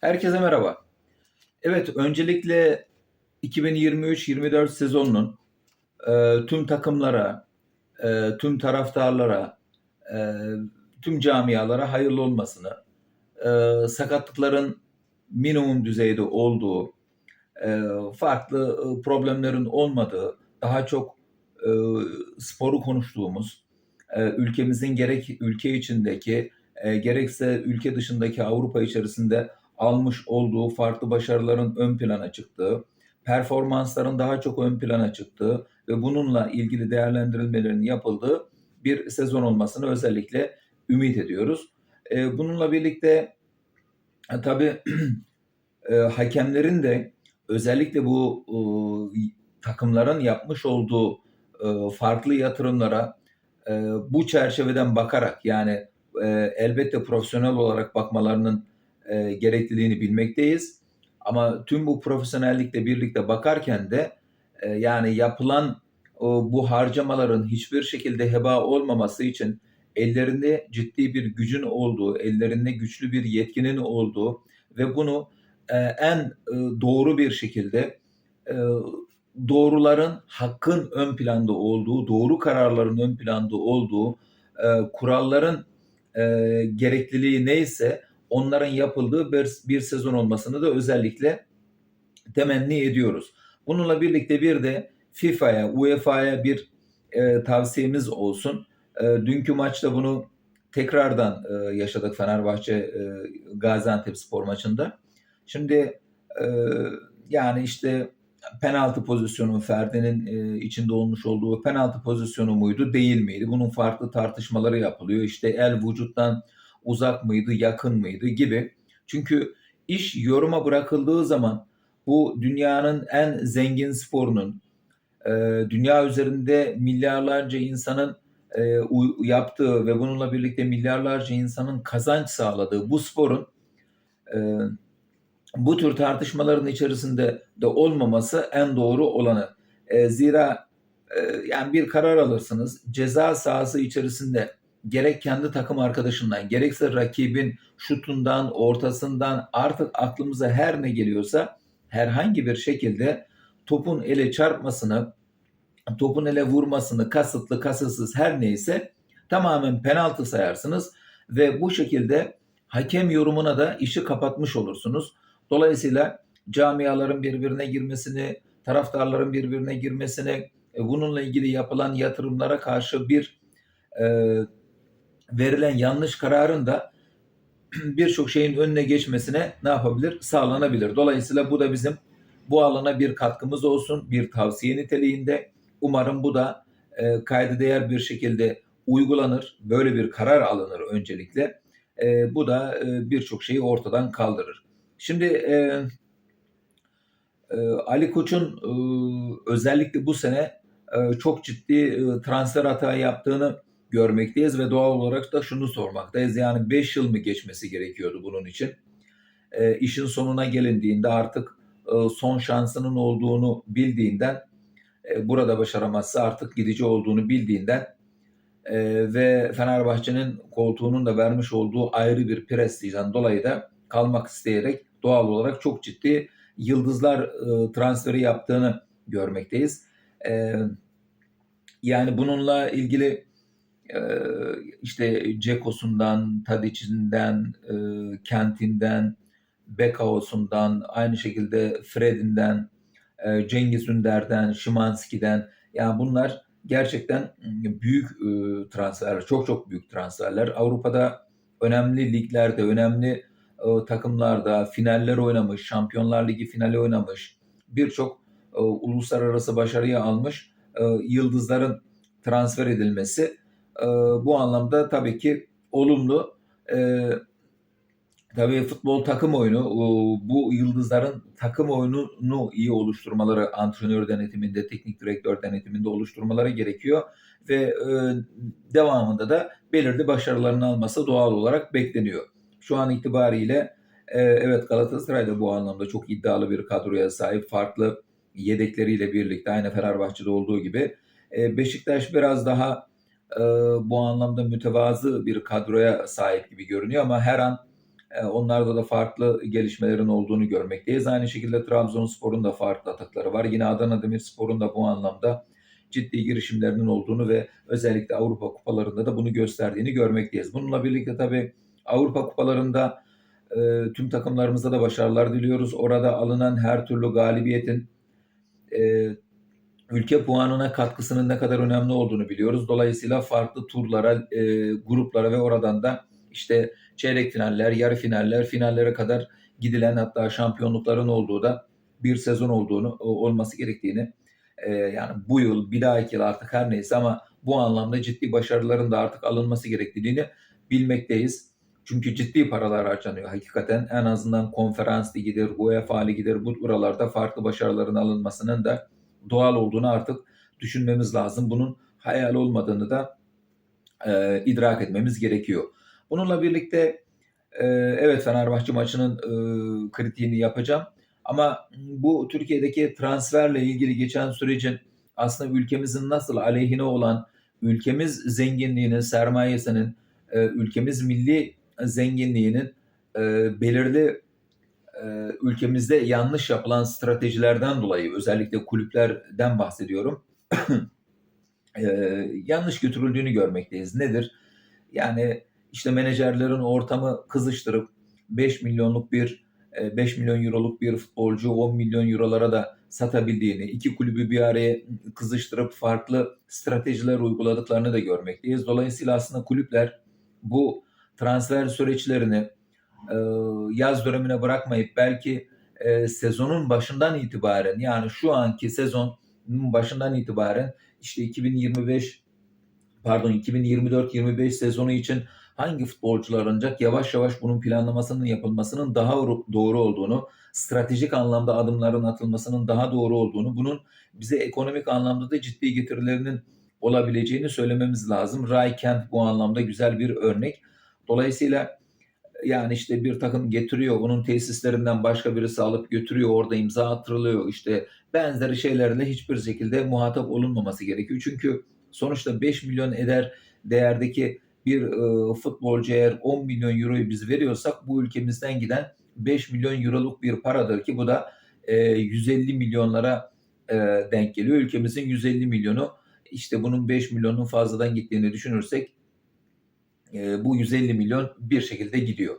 Herkese merhaba. Evet, öncelikle 2023-24 sezonunun e, tüm takımlara, e, tüm taraftarlara, e, tüm camialara hayırlı olmasını, e, sakatlıkların minimum düzeyde olduğu, e, farklı e, problemlerin olmadığı, daha çok e, sporu konuştuğumuz, e, ülkemizin gerek ülke içindeki e, gerekse ülke dışındaki Avrupa içerisinde almış olduğu farklı başarıların ön plana çıktığı, performansların daha çok ön plana çıktığı ve bununla ilgili değerlendirilmelerin yapıldığı bir sezon olmasını özellikle ümit ediyoruz. E, bununla birlikte e, tabii e, hakemlerin de özellikle bu takımların yapmış olduğu farklı yatırımlara bu çerçeveden bakarak yani elbette profesyonel olarak bakmalarının e, gerekliliğini bilmekteyiz. Ama tüm bu profesyonellikle birlikte bakarken de e, yani yapılan o, bu harcamaların hiçbir şekilde heba olmaması için ellerinde ciddi bir gücün olduğu, ellerinde güçlü bir yetkinin olduğu ve bunu e, en e, doğru bir şekilde e, doğruların hakkın ön planda olduğu, doğru kararların ön planda olduğu, e, kuralların e, gerekliliği neyse onların yapıldığı bir, bir sezon olmasını da özellikle temenni ediyoruz. Bununla birlikte bir de FIFA'ya, UEFA'ya bir e, tavsiyemiz olsun. E, dünkü maçta bunu tekrardan e, yaşadık Fenerbahçe e, Gaziantep spor maçında. Şimdi e, yani işte penaltı pozisyonu Ferdi'nin e, içinde olmuş olduğu penaltı pozisyonu muydu değil miydi? Bunun farklı tartışmaları yapılıyor. İşte el vücuttan uzak mıydı, yakın mıydı gibi. Çünkü iş yoruma bırakıldığı zaman bu dünyanın en zengin sporunun, e, dünya üzerinde milyarlarca insanın e, yaptığı ve bununla birlikte milyarlarca insanın kazanç sağladığı bu sporun e, bu tür tartışmaların içerisinde de olmaması en doğru olanı. zira yani bir karar alırsınız ceza sahası içerisinde gerek kendi takım arkadaşından gerekse rakibin şutundan, ortasından artık aklımıza her ne geliyorsa herhangi bir şekilde topun ele çarpmasını, topun ele vurmasını kasıtlı kasıtsız her neyse tamamen penaltı sayarsınız ve bu şekilde hakem yorumuna da işi kapatmış olursunuz. Dolayısıyla camiaların birbirine girmesini, taraftarların birbirine girmesini, e, bununla ilgili yapılan yatırımlara karşı bir e, verilen yanlış kararın da birçok şeyin önüne geçmesine ne yapabilir? Sağlanabilir. Dolayısıyla bu da bizim bu alana bir katkımız olsun, bir tavsiye niteliğinde. Umarım bu da e, kayda değer bir şekilde uygulanır. Böyle bir karar alınır öncelikle. E, bu da e, birçok şeyi ortadan kaldırır. Şimdi e, e, Ali Koç'un e, özellikle bu sene e, çok ciddi e, transfer hata yaptığını görmekteyiz ve doğal olarak da şunu sormaktayız. Yani 5 yıl mı geçmesi gerekiyordu bunun için? E, işin sonuna gelindiğinde artık e, son şansının olduğunu bildiğinden e, burada başaramazsa artık gidici olduğunu bildiğinden e, ve Fenerbahçe'nin koltuğunun da vermiş olduğu ayrı bir prestijden dolayı da kalmak isteyerek doğal olarak çok ciddi yıldızlar e, transferi yaptığını görmekteyiz. E, yani bununla ilgili işte Cekos'undan, Tadic'inden, e, Kent'inden, Bekaos'undan, aynı şekilde Fred'inden, e, Cengiz Ünder'den, Şimanski'den yani bunlar gerçekten büyük e, transferler, çok çok büyük transferler. Avrupa'da önemli liglerde, önemli e, takımlarda finaller oynamış, Şampiyonlar Ligi finali oynamış, birçok uluslararası başarıyı almış yıldızların transfer edilmesi e, bu anlamda tabii ki olumlu. E, tabii futbol takım oyunu, e, bu yıldızların takım oyununu iyi oluşturmaları, antrenör denetiminde, teknik direktör denetiminde oluşturmaları gerekiyor ve e, devamında da belirli başarılarını alması doğal olarak bekleniyor. Şu an itibariyle e, evet Galatasaray da bu anlamda çok iddialı bir kadroya sahip. Farklı yedekleriyle birlikte aynı Fenerbahçe'de olduğu gibi. E, Beşiktaş biraz daha e, bu anlamda mütevazı bir kadroya sahip gibi görünüyor ama her an Eee, onlarda da farklı gelişmelerin olduğunu görmekteyiz. Aynı şekilde Trabzonspor'un da farklı atakları var. Yine Adana Demirspor'un da bu anlamda ciddi girişimlerinin olduğunu ve özellikle Avrupa kupalarında da bunu gösterdiğini görmekteyiz. Bununla birlikte tabii Avrupa kupalarında eee, tüm takımlarımıza da başarılar diliyoruz. Orada alınan her türlü galibiyetin eee, ülke puanına katkısının ne kadar önemli olduğunu biliyoruz. Dolayısıyla farklı turlara, eee, gruplara ve oradan da işte çeyrek finaller, yarı finaller, finallere kadar gidilen hatta şampiyonlukların olduğu da bir sezon olduğunu olması gerektiğini eee, yani bu yıl bir dahaki yıl artık her neyse ama bu anlamda ciddi başarıların da artık alınması gerektiğini bilmekteyiz. Çünkü ciddi paralar harcanıyor hakikaten. En azından konferans ligidir, UEFA ligidir bu buralarda farklı başarıların alınmasının da doğal olduğunu artık düşünmemiz lazım. Bunun hayal olmadığını da eee, idrak etmemiz gerekiyor. Bununla birlikte eee, evet Fenerbahçe maçının eee, kritiğini yapacağım. Ama bu Türkiye'deki transferle ilgili geçen sürecin aslında ülkemizin nasıl aleyhine olan ülkemiz zenginliğinin, sermayesinin, eee, ülkemiz milli zenginliğinin eee, belirli ülkemizde yanlış yapılan stratejilerden dolayı özellikle kulüplerden bahsediyorum. Eee, yanlış götürüldüğünü görmekteyiz. Nedir? Yani işte menajerlerin ortamı kızıştırıp 5 milyonluk bir eee, 5 milyon euroluk bir futbolcu 10 milyon eurolara da satabildiğini, iki kulübü bir araya kızıştırıp farklı stratejiler uyguladıklarını da görmekteyiz. Dolayısıyla aslında kulüpler bu transfer süreçlerini eee, yaz dönemine bırakmayıp belki eee, sezonun başından itibaren yani şu anki sezonun başından itibaren işte 2025 pardon 2024-25 sezonu için hangi futbolcular ancak yavaş yavaş bunun planlamasının yapılmasının daha doğru olduğunu, stratejik anlamda adımların atılmasının daha doğru olduğunu, bunun bize ekonomik anlamda da ciddi getirilerinin olabileceğini söylememiz lazım. Ray Kent bu anlamda güzel bir örnek. Dolayısıyla yani işte bir takım getiriyor, bunun tesislerinden başka birisi alıp götürüyor, orada imza attırılıyor. İşte benzeri şeylerle hiçbir şekilde muhatap olunmaması gerekiyor. Çünkü sonuçta 5 milyon eder değerdeki bir e, futbolcu eğer 10 milyon euroyu biz veriyorsak bu ülkemizden giden 5 milyon euroluk bir paradır ki bu da e, 150 milyonlara e, denk geliyor. Ülkemizin 150 milyonu işte bunun 5 milyonun fazladan gittiğini düşünürsek e, bu 150 milyon bir şekilde gidiyor.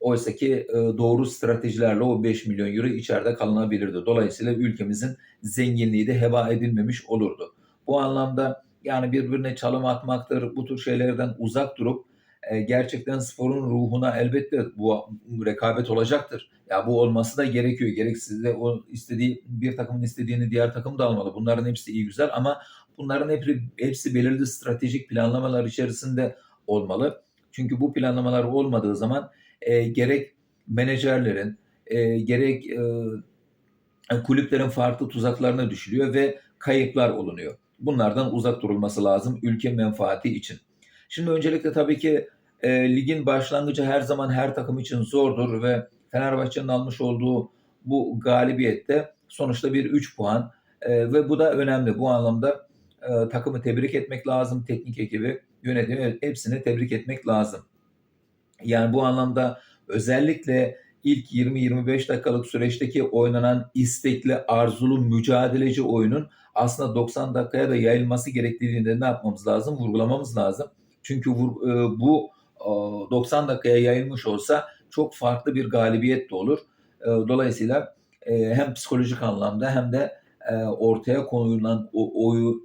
Oysa ki e, doğru stratejilerle o 5 milyon euro içeride kalınabilirdi. Dolayısıyla ülkemizin zenginliği de heba edilmemiş olurdu. Bu anlamda yani birbirine çalım atmaktır, bu tür şeylerden uzak durup e, gerçekten sporun ruhuna elbette bu rekabet olacaktır. Ya bu olması da gerekiyor. Gereksiz de o istediği bir takımın istediğini diğer takım da almalı. Bunların hepsi iyi güzel ama bunların hepsi, hepsi belirli stratejik planlamalar içerisinde olmalı. Çünkü bu planlamalar olmadığı zaman e, gerek menajerlerin e, gerek e, kulüplerin farklı tuzaklarına düşülüyor ve kayıplar olunuyor. Bunlardan uzak durulması lazım ülke menfaati için. Şimdi öncelikle tabii ki e, ligin başlangıcı her zaman her takım için zordur ve Fenerbahçe'nin almış olduğu bu galibiyette sonuçta bir 3 puan e, ve bu da önemli. Bu anlamda e, takımı tebrik etmek lazım, teknik ekibi, yönetimi hepsini tebrik etmek lazım. Yani bu anlamda özellikle ilk 20-25 dakikalık süreçteki oynanan istekli, arzulu, mücadeleci oyunun aslında 90 dakikaya da yayılması gerektiğini ne yapmamız lazım? Vurgulamamız lazım. Çünkü e, bu e, 90 dakikaya yayılmış olsa çok farklı bir galibiyet de olur. E, dolayısıyla e, hem psikolojik anlamda hem de e, ortaya konulan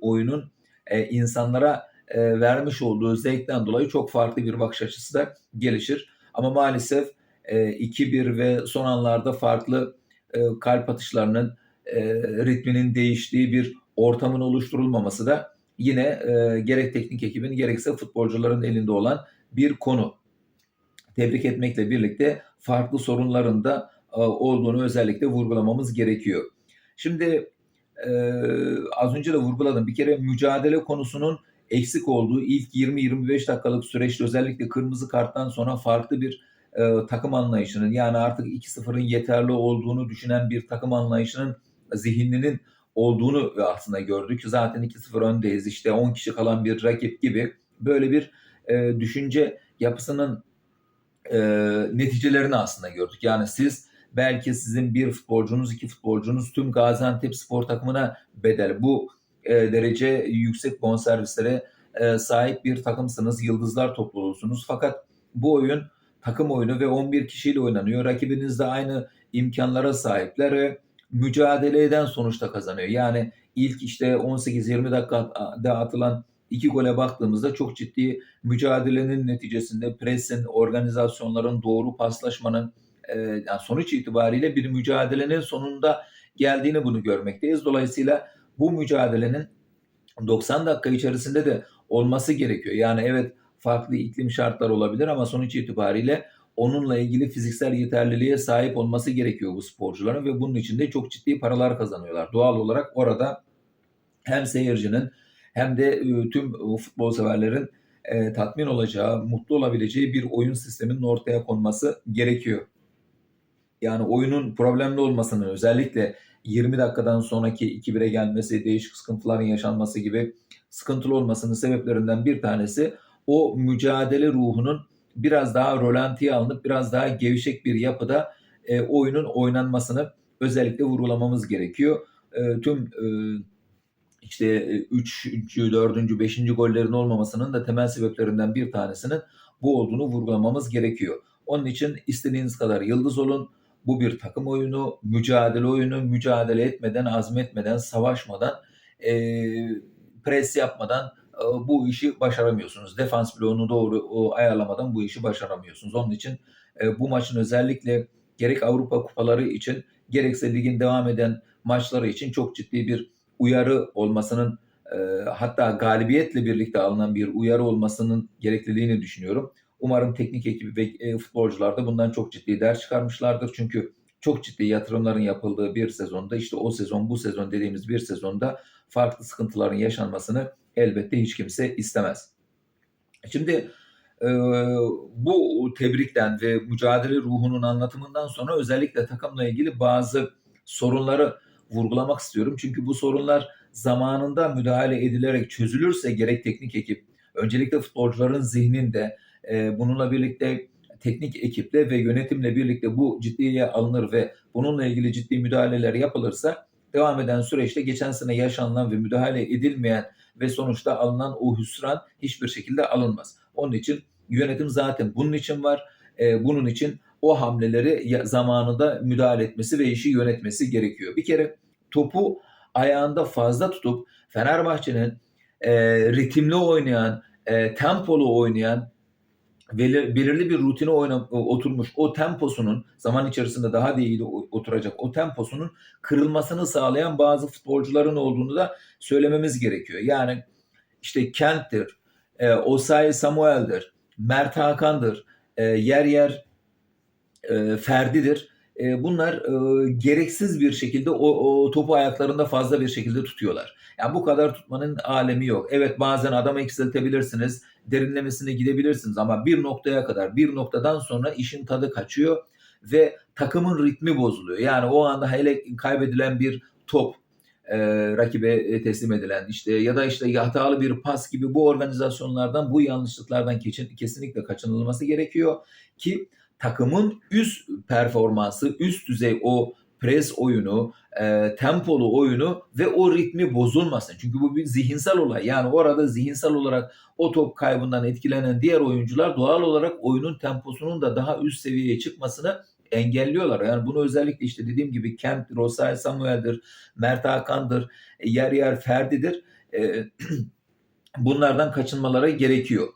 oyunun e, insanlara e, vermiş olduğu zevkten dolayı çok farklı bir bakış açısı da gelişir. Ama maalesef e, 2-1 ve son anlarda farklı e, kalp atışlarının e, ritminin değiştiği bir ortamın oluşturulmaması da yine e, gerek teknik ekibin gerekse futbolcuların elinde olan bir konu. Tebrik etmekle birlikte farklı sorunların da e, olduğunu özellikle vurgulamamız gerekiyor. Şimdi e, az önce de vurguladım. Bir kere mücadele konusunun eksik olduğu ilk 20-25 dakikalık süreçte özellikle kırmızı karttan sonra farklı bir e, takım anlayışının yani artık 2-0'ın yeterli olduğunu düşünen bir takım anlayışının zihninin olduğunu aslında gördük. Zaten 2-0 öndeyiz işte 10 kişi kalan bir rakip gibi böyle bir e, düşünce yapısının e, neticelerini aslında gördük. Yani siz belki sizin bir futbolcunuz, iki futbolcunuz tüm Gaziantep spor takımına bedel. Bu e, derece yüksek bonservislere e, sahip bir takımsınız. Yıldızlar topluluğusunuz. Fakat bu oyun takım oyunu ve 11 kişiyle oynanıyor. Rakibiniz de aynı imkanlara sahipler ve mücadele eden sonuçta kazanıyor. Yani ilk işte 18-20 dakikada atılan iki gole baktığımızda çok ciddi mücadelenin neticesinde presin, organizasyonların, doğru paslaşmanın e, yani sonuç itibariyle bir mücadelenin sonunda geldiğini bunu görmekteyiz. Dolayısıyla bu mücadelenin 90 dakika içerisinde de olması gerekiyor. Yani evet farklı iklim şartları olabilir ama sonuç itibariyle onunla ilgili fiziksel yeterliliğe sahip olması gerekiyor bu sporcuların ve bunun için de çok ciddi paralar kazanıyorlar. Doğal olarak orada hem seyircinin hem de e, tüm e, futbol severlerin e, tatmin olacağı, mutlu olabileceği bir oyun sisteminin ortaya konması gerekiyor. Yani oyunun problemli olmasının özellikle 20 dakikadan sonraki 2-1'e gelmesi, değişik sıkıntıların yaşanması gibi sıkıntılı olmasının sebeplerinden bir tanesi o mücadele ruhunun biraz daha rolantiye alınıp biraz daha gevşek bir yapıda e, oyunun oynanmasını özellikle vurgulamamız gerekiyor. E, tüm e, işte 3. 4. 5. gollerin olmamasının da temel sebeplerinden bir tanesinin bu olduğunu vurgulamamız gerekiyor. Onun için istediğiniz kadar yıldız olun. Bu bir takım oyunu, mücadele oyunu. Mücadele etmeden, azmetmeden, savaşmadan, e, pres yapmadan e, bu işi başaramıyorsunuz. Defans bloğunu doğru o, ayarlamadan bu işi başaramıyorsunuz. Onun için e, bu maçın özellikle gerek Avrupa kupaları için gerekse ligin devam eden maçları için çok ciddi bir uyarı olmasının e, hatta galibiyetle birlikte alınan bir uyarı olmasının gerekliliğini düşünüyorum. Umarım teknik ekibi ve e, futbolcular da bundan çok ciddi ders çıkarmışlardır. Çünkü çok ciddi yatırımların yapıldığı bir sezonda işte o sezon bu sezon dediğimiz bir sezonda farklı sıkıntıların yaşanmasını elbette hiç kimse istemez. Şimdi e, bu tebrikten ve mücadele ruhunun anlatımından sonra özellikle takımla ilgili bazı sorunları vurgulamak istiyorum. Çünkü bu sorunlar zamanında müdahale edilerek çözülürse gerek teknik ekip, öncelikle futbolcuların zihninde e, bununla birlikte teknik ekiple ve yönetimle birlikte bu ciddiye alınır ve bununla ilgili ciddi müdahaleler yapılırsa devam eden süreçte geçen sene yaşanılan ve müdahale edilmeyen ve sonuçta alınan o hüsran hiçbir şekilde alınmaz. Onun için yönetim zaten bunun için var. E, bunun için o hamleleri zamanında müdahale etmesi ve işi yönetmesi gerekiyor. Bir kere topu ayağında fazla tutup Fenerbahçe'nin e, ritimli oynayan, e, tempolu oynayan belirli bir rutine oyna, oturmuş o temposunun zaman içerisinde daha da iyi oturacak o temposunun kırılmasını sağlayan bazı futbolcuların olduğunu da söylememiz gerekiyor. Yani işte Kent'tir, e, Osay Samuel'dir, Mert Hakan'dır, e, yer yer e, Ferdi'dir. E, bunlar e, gereksiz bir şekilde o, o topu ayaklarında fazla bir şekilde tutuyorlar. Yani bu kadar tutmanın alemi yok. Evet bazen adamı eksiltebilirsiniz, derinlemesine gidebilirsiniz ama bir noktaya kadar, bir noktadan sonra işin tadı kaçıyor ve takımın ritmi bozuluyor. Yani o anda hele kaybedilen bir top, e, rakibe teslim edilen işte ya da işte hatalı bir pas gibi bu organizasyonlardan bu yanlışlıklardan kesinlikle kaçınılması gerekiyor ki takımın üst performansı, üst düzey o pres oyunu, e, tempolu oyunu ve o ritmi bozulmasın. Çünkü bu bir zihinsel olay. Yani orada zihinsel olarak o top kaybından etkilenen diğer oyuncular doğal olarak oyunun temposunun da daha üst seviyeye çıkmasını engelliyorlar. Yani bunu özellikle işte dediğim gibi Kent, Rosay Samuel'dir, Mert Hakan'dır, e, yer yer Ferdi'dir. E, bunlardan kaçınmaları gerekiyor.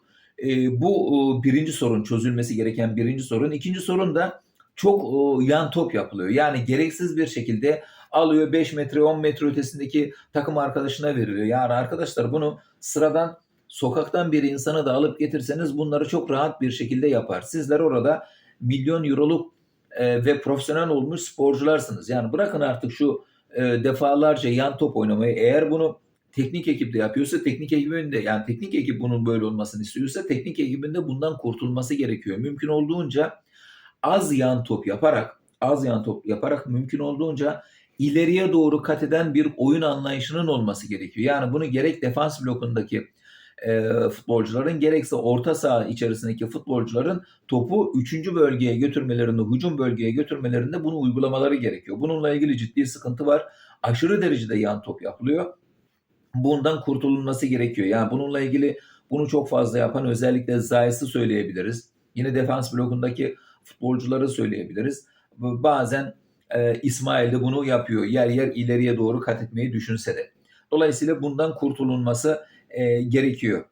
E, bu birinci sorun çözülmesi gereken birinci sorun. İkinci sorun da çok yan top yapılıyor. Yani gereksiz bir şekilde alıyor 5 metre 10 metre ötesindeki takım arkadaşına veriliyor. Yani arkadaşlar bunu sıradan sokaktan bir insanı da alıp getirseniz bunları çok rahat bir şekilde yapar. Sizler orada milyon euroluk e, ve profesyonel olmuş sporcularsınız. Yani bırakın artık şu e, defalarca yan top oynamayı. Eğer bunu teknik ekip de yapıyorsa teknik ekibin de yani teknik ekip bunun böyle olmasını istiyorsa teknik ekibin de bundan kurtulması gerekiyor. Mümkün olduğunca az yan top yaparak az yan top yaparak mümkün olduğunca ileriye doğru kat eden bir oyun anlayışının olması gerekiyor. Yani bunu gerek defans blokundaki eee, futbolcuların gerekse orta saha içerisindeki futbolcuların topu 3. bölgeye götürmelerinde, hücum bölgeye götürmelerinde bunu uygulamaları gerekiyor. Bununla ilgili ciddi sıkıntı var. Aşırı derecede yan top yapılıyor. Bundan kurtulunması gerekiyor. Yani bununla ilgili bunu çok fazla yapan özellikle Zayis'i söyleyebiliriz. Yine defans blokundaki futbolcuları söyleyebiliriz. Bazen e, İsmail de bunu yapıyor. Yer yer ileriye doğru kat etmeyi düşünse de. Dolayısıyla bundan kurtulunması e, gerekiyor.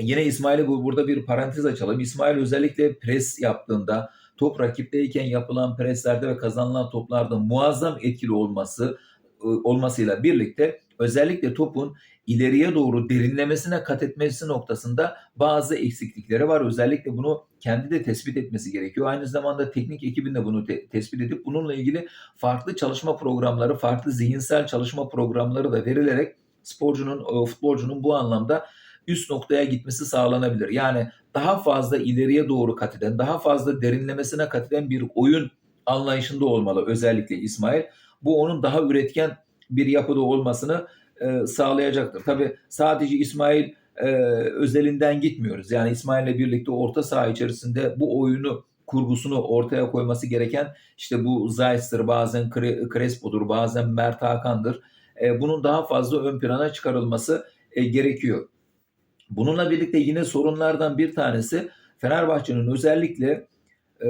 Yine İsmail'e bu burada bir parantez açalım. İsmail özellikle pres yaptığında top rakipteyken yapılan preslerde ve kazanılan toplarda muazzam etkili olması olmasıyla birlikte özellikle topun ileriye doğru derinlemesine kat etmesi noktasında bazı eksiklikleri var. Özellikle bunu kendi de tespit etmesi gerekiyor. Aynı zamanda teknik ekibin de bunu te- tespit edip bununla ilgili farklı çalışma programları, farklı zihinsel çalışma programları da verilerek sporcunun, e, futbolcunun bu anlamda üst noktaya gitmesi sağlanabilir. Yani daha fazla ileriye doğru kat eden, daha fazla derinlemesine kat eden bir oyun anlayışında olmalı özellikle İsmail. Bu onun daha üretken bir yapıda olmasını e, sağlayacaktır. Tabii sadece İsmail e, özelinden gitmiyoruz. Yani İsmail'le birlikte orta saha içerisinde bu oyunu kurgusunu ortaya koyması gereken işte bu Zayt'tır, bazen Cre- Crespo'dur, bazen Mert Hakan'dır. E, bunun daha fazla ön plana çıkarılması e, gerekiyor. Bununla birlikte yine sorunlardan bir tanesi Fenerbahçe'nin özellikle e,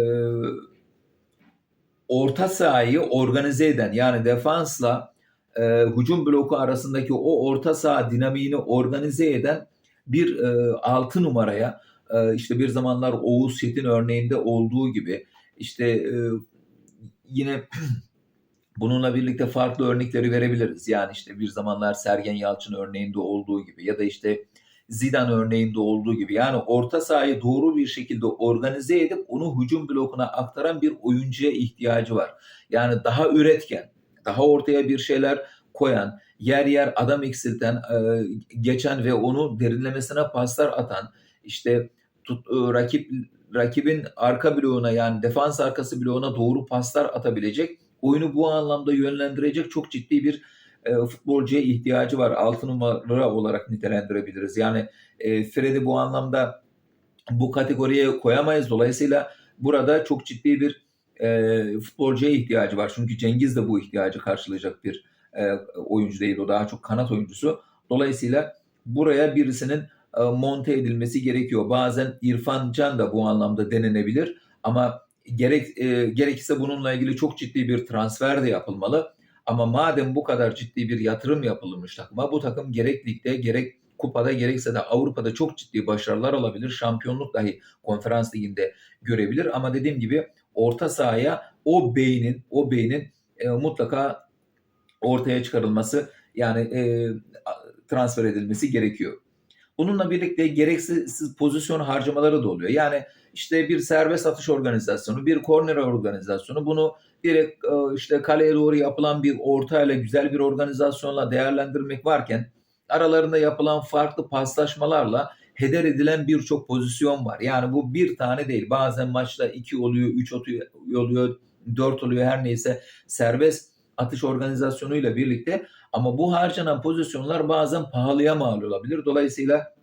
orta sahayı organize eden yani defansla e, hücum bloku arasındaki o orta saha dinamiğini organize eden bir e, 6 numaraya e, işte bir zamanlar Oğuz Çetin örneğinde olduğu gibi işte e, yine bununla birlikte farklı örnekleri verebiliriz. Yani işte bir zamanlar Sergen Yalçın örneğinde olduğu gibi ya da işte Zidane örneğinde olduğu gibi yani orta sahayı doğru bir şekilde organize edip onu hücum blokuna aktaran bir oyuncuya ihtiyacı var. Yani daha üretken, daha ortaya bir şeyler koyan, yer yer adam eksilten, e, geçen ve onu derinlemesine paslar atan, işte tut, e, rakip rakibin arka bloğuna yani defans arkası bloğuna doğru paslar atabilecek, oyunu bu anlamda yönlendirecek çok ciddi bir e, futbolcuya ihtiyacı var. Altı numara olarak nitelendirebiliriz. Yani e, Fred'i bu anlamda bu kategoriye koyamayız. Dolayısıyla burada çok ciddi bir e, futbolcuya ihtiyacı var. Çünkü Cengiz de bu ihtiyacı karşılayacak bir e, oyuncu değil. O daha çok kanat oyuncusu. Dolayısıyla buraya birisinin e, monte edilmesi gerekiyor. Bazen İrfan Can da bu anlamda denenebilir. Ama gerek e, gerekirse bununla ilgili çok ciddi bir transfer de yapılmalı. Ama madem bu kadar ciddi bir yatırım yapılmış takıma bu takım gerek ligde gerek kupada gerekse de Avrupa'da çok ciddi başarılar alabilir. Şampiyonluk dahi konferans liginde görebilir. Ama dediğim gibi orta sahaya o beynin o beynin e, mutlaka ortaya çıkarılması yani e, transfer edilmesi gerekiyor. Bununla birlikte gereksiz pozisyon harcamaları da oluyor. Yani işte bir serbest atış organizasyonu, bir korner organizasyonu bunu direkt e, işte kaleye doğru yapılan bir ortayla güzel bir organizasyonla değerlendirmek varken aralarında yapılan farklı paslaşmalarla heder edilen birçok pozisyon var. Yani bu bir tane değil. Bazen maçta iki oluyor, üç oluyor, dört oluyor her neyse serbest atış organizasyonuyla birlikte ama bu harcanan pozisyonlar bazen pahalıya mal olabilir. Dolayısıyla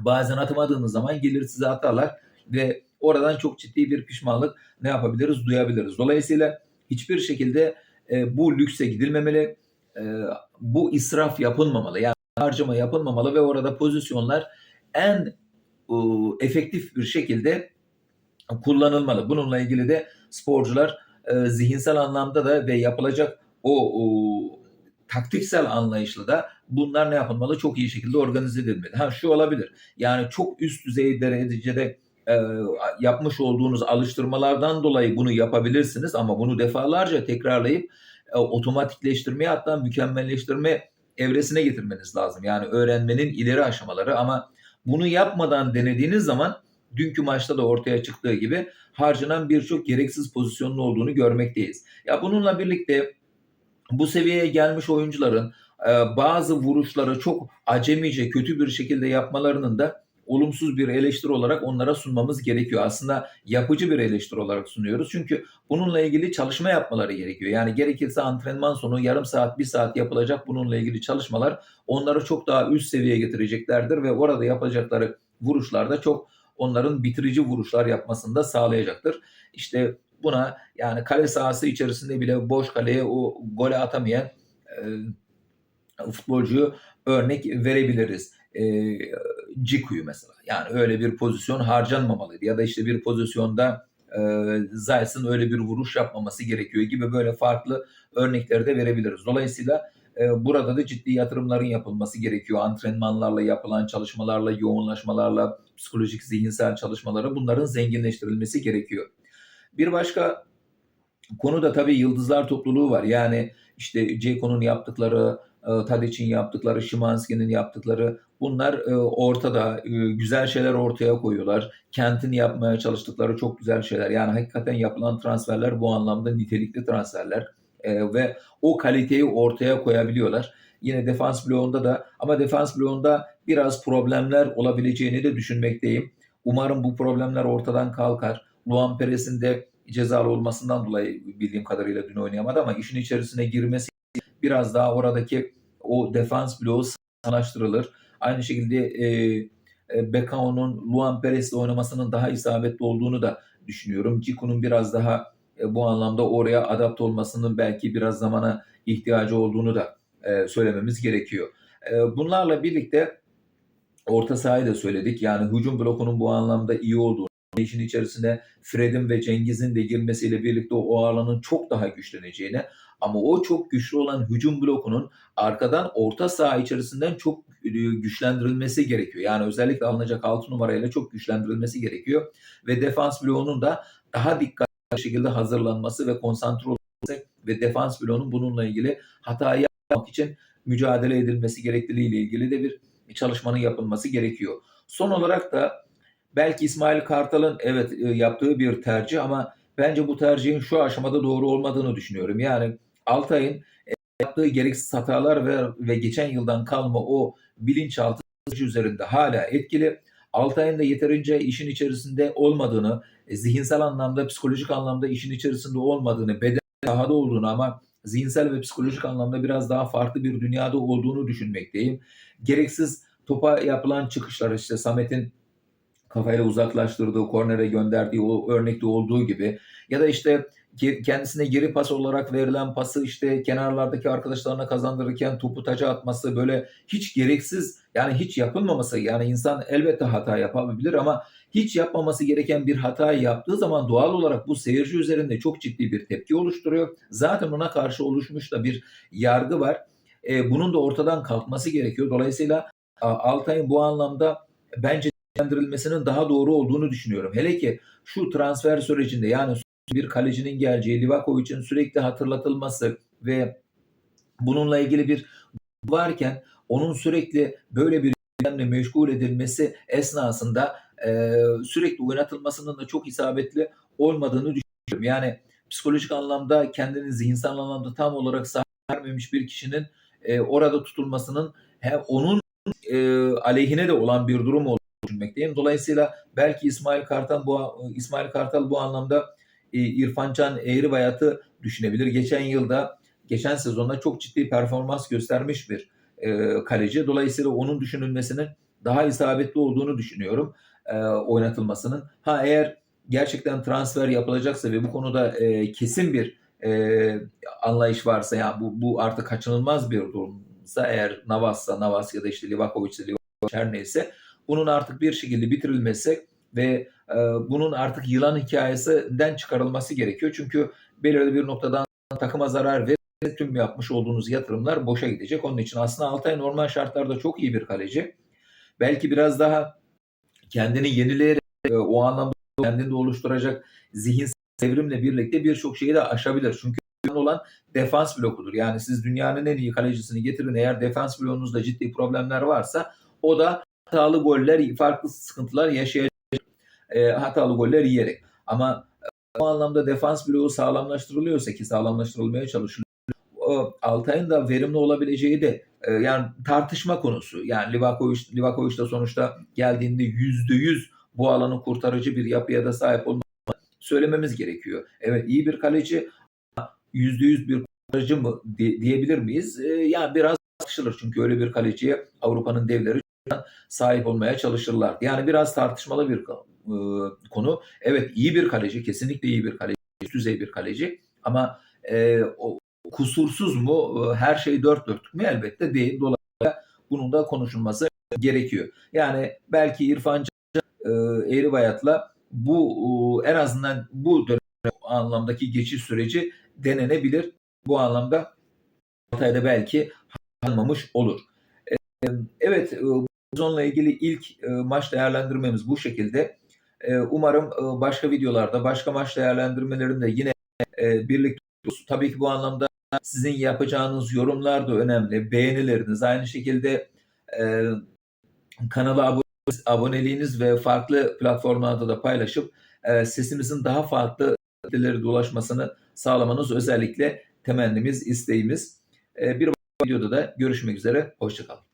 bazen atamadığınız zaman gelir size atarlar ve oradan çok ciddi bir pişmanlık ne yapabiliriz duyabiliriz. Dolayısıyla hiçbir şekilde e, bu lükse gidilmemeli, e, bu israf yapılmamalı. Yani harcama yapılmamalı ve orada pozisyonlar en e, efektif bir şekilde kullanılmalı. Bununla ilgili de sporcular e, zihinsel anlamda da ve yapılacak o, o taktiksel anlayışla da bunlar ne yapılmalı? Çok iyi şekilde organize edilmeli. Ha şu olabilir. Yani çok üst düzey derecede e, yapmış olduğunuz alıştırmalardan dolayı bunu yapabilirsiniz ama bunu defalarca tekrarlayıp e, otomatikleştirmeye hatta mükemmelleştirme evresine getirmeniz lazım. Yani öğrenmenin ileri aşamaları ama bunu yapmadan denediğiniz zaman dünkü maçta da ortaya çıktığı gibi harcanan birçok gereksiz pozisyonun olduğunu görmekteyiz. Ya bununla birlikte bu seviyeye gelmiş oyuncuların e, bazı vuruşları çok acemice kötü bir şekilde yapmalarının da olumsuz bir eleştiri olarak onlara sunmamız gerekiyor. Aslında yapıcı bir eleştiri olarak sunuyoruz. Çünkü bununla ilgili çalışma yapmaları gerekiyor. Yani gerekirse antrenman sonu yarım saat, bir saat yapılacak bununla ilgili çalışmalar onları çok daha üst seviyeye getireceklerdir ve orada yapacakları vuruşlar da çok onların bitirici vuruşlar yapmasını da sağlayacaktır. İşte buna yani kale sahası içerisinde bile boş kaleye o gole atamayan e, futbolcuyu örnek verebiliriz. E, Ciku'yu mesela. Yani öyle bir pozisyon harcanmamalıydı. Ya da işte bir pozisyonda e, Zayt'sın öyle bir vuruş yapmaması gerekiyor gibi böyle farklı örnekleri de verebiliriz. Dolayısıyla e, burada da ciddi yatırımların yapılması gerekiyor. Antrenmanlarla yapılan çalışmalarla, yoğunlaşmalarla, psikolojik, zihinsel çalışmaları bunların zenginleştirilmesi gerekiyor. Bir başka konu da tabii yıldızlar topluluğu var. Yani işte Ceko'nun yaptıkları, Tadic'in yaptıkları, Şimanski'nin yaptıkları bunlar e, ortada. E, güzel şeyler ortaya koyuyorlar. Kent'in yapmaya çalıştıkları çok güzel şeyler. Yani hakikaten yapılan transferler bu anlamda nitelikli transferler. Ve o kaliteyi ortaya koyabiliyorlar. Yine defans bloğunda da ama defans bloğunda biraz problemler olabileceğini de düşünmekteyim. Umarım bu problemler ortadan kalkar. Luan Perez'in de cezalı olmasından dolayı bildiğim kadarıyla dün oynayamadı ama işin içerisine girmesi biraz daha oradaki o defans bloğu sanaştırılır. Aynı şekilde e, e, Bekao'nun Luan Perez'le oynamasının daha isabetli olduğunu da düşünüyorum. Ciku'nun biraz daha e, bu anlamda oraya adapte olmasının belki biraz zamana ihtiyacı olduğunu da e, söylememiz gerekiyor. E, bunlarla birlikte orta sahayı da söyledik. Yani hücum blokunun bu anlamda iyi olduğunu, işin içerisine Fred'in ve Cengiz'in de girmesiyle birlikte o alanın çok daha güçleneceğini ama o çok güçlü olan hücum blokunun arkadan orta saha içerisinden çok güçlendirilmesi gerekiyor. Yani özellikle alınacak 6 numarayla çok güçlendirilmesi gerekiyor. Ve defans bloğunun da daha dikkatli şekilde hazırlanması ve konsantre olması ve defans bloğunun bununla ilgili hata yapmak için mücadele edilmesi gerekliliği ile ilgili de bir çalışmanın yapılması gerekiyor. Son olarak da belki İsmail Kartal'ın evet yaptığı bir tercih ama bence bu tercihin şu aşamada doğru olmadığını düşünüyorum. Yani Altay'ın e, yaptığı gereksiz hatalar ve, ve geçen yıldan kalma o bilinçaltı üzerinde hala etkili. Altay'ın da yeterince işin içerisinde olmadığını, e, zihinsel anlamda, psikolojik anlamda işin içerisinde olmadığını, beden sahada olduğunu ama zihinsel ve psikolojik anlamda biraz daha farklı bir dünyada olduğunu düşünmekteyim. Gereksiz topa yapılan çıkışlar işte Samet'in kafayla uzaklaştırdığı, kornere gönderdiği o örnekte olduğu gibi ya da işte kendisine geri pas olarak verilen pası işte kenarlardaki arkadaşlarına kazandırırken topu taca atması böyle hiç gereksiz yani hiç yapılmaması yani insan elbette hata yapabilir ama hiç yapmaması gereken bir hatayı yaptığı zaman doğal olarak bu seyirci üzerinde çok ciddi bir tepki oluşturuyor. Zaten ona karşı oluşmuş da bir yargı var. E, bunun da ortadan kalkması gerekiyor. Dolayısıyla Altay'ın bu anlamda bence değerlendirilmesinin daha doğru olduğunu düşünüyorum. Hele ki şu transfer sürecinde yani bir kalecinin geleceği, Livakovic'in sürekli hatırlatılması ve bununla ilgili bir varken onun sürekli böyle bir meşgul edilmesi esnasında e, sürekli oynatılmasının da çok isabetli olmadığını düşünüyorum. Yani psikolojik anlamda kendini zihinsel anlamda tam olarak vermemiş bir kişinin e, orada tutulmasının hem onun e, aleyhine de olan bir durum olduğunu düşünmekteyim. Dolayısıyla belki İsmail Kartal bu İsmail Kartal bu anlamda e, İrfan Can Eğribayat'ı düşünebilir. Geçen yılda, geçen sezonda çok ciddi performans göstermiş bir e, kaleci. Dolayısıyla onun düşünülmesinin daha isabetli olduğunu düşünüyorum e, oynatılmasının. Ha eğer gerçekten transfer yapılacaksa ve bu konuda e, kesin bir e, anlayış varsa ya bu, bu artık kaçınılmaz bir durumsa eğer Navas'sa Navas ya da işte Livakovic'se Livakovic her neyse bunun artık bir şekilde bitirilmesi ve e, bunun artık yılan hikayesinden çıkarılması gerekiyor. Çünkü belirli bir noktadan takıma zarar ve tüm yapmış olduğunuz yatırımlar boşa gidecek. Onun için aslında Altay normal şartlarda çok iyi bir kaleci. Belki biraz daha kendini yenileyerek e, o anlamda kendini oluşturacak zihin devrimle birlikte birçok şeyi de aşabilir. Çünkü olan defans blokudur. Yani siz dünyanın en iyi kalecisini getirin eğer defans bloğunuzda ciddi problemler varsa o da hatalı goller, farklı sıkıntılar yaşayacak e, hatalı goller yiyerek. Ama bu anlamda defans bloğu sağlamlaştırılıyorsa ki sağlamlaştırılmaya çalışılıyor. Altay'ın da verimli olabileceği de e, yani tartışma konusu. Yani Livakovic, Livakovic da sonuçta geldiğinde yüzde yüz bu alanın kurtarıcı bir yapıya da sahip olmadığını söylememiz gerekiyor. Evet iyi bir kaleci yüzde yüz bir kurtarıcı mı di- diyebilir miyiz? E, yani biraz tartışılır çünkü öyle bir kaleciye Avrupa'nın devleri sahip olmaya çalışırlar. Yani biraz tartışmalı bir e, konu. Evet iyi bir kaleci, kesinlikle iyi bir kaleci, üst düzey bir kaleci ama e, o kusursuz mu, e, her şey dört dörtlük mü elbette değil. Dolayısıyla bunun da konuşulması gerekiyor. Yani belki İrfan Can, e, Bayat'la bu e, en azından bu dönem anlamdaki geçiş süreci denenebilir. Bu anlamda Altay'da belki harcanmamış olur. E, evet, sezonla ilgili ilk e, maç değerlendirmemiz bu şekilde. E, umarım e, başka videolarda, başka maç değerlendirmelerinde yine e, birlikte oluruz. Tabii ki bu anlamda sizin yapacağınız yorumlar da önemli. Beğenileriniz, aynı şekilde e, kanala abone, aboneliğiniz ve farklı platformlarda da paylaşıp e, sesimizin daha farklı kitlelere ulaşmasını sağlamanız özellikle temennimiz, isteğimiz. E, bir videoda da görüşmek üzere. Hoşçakalın.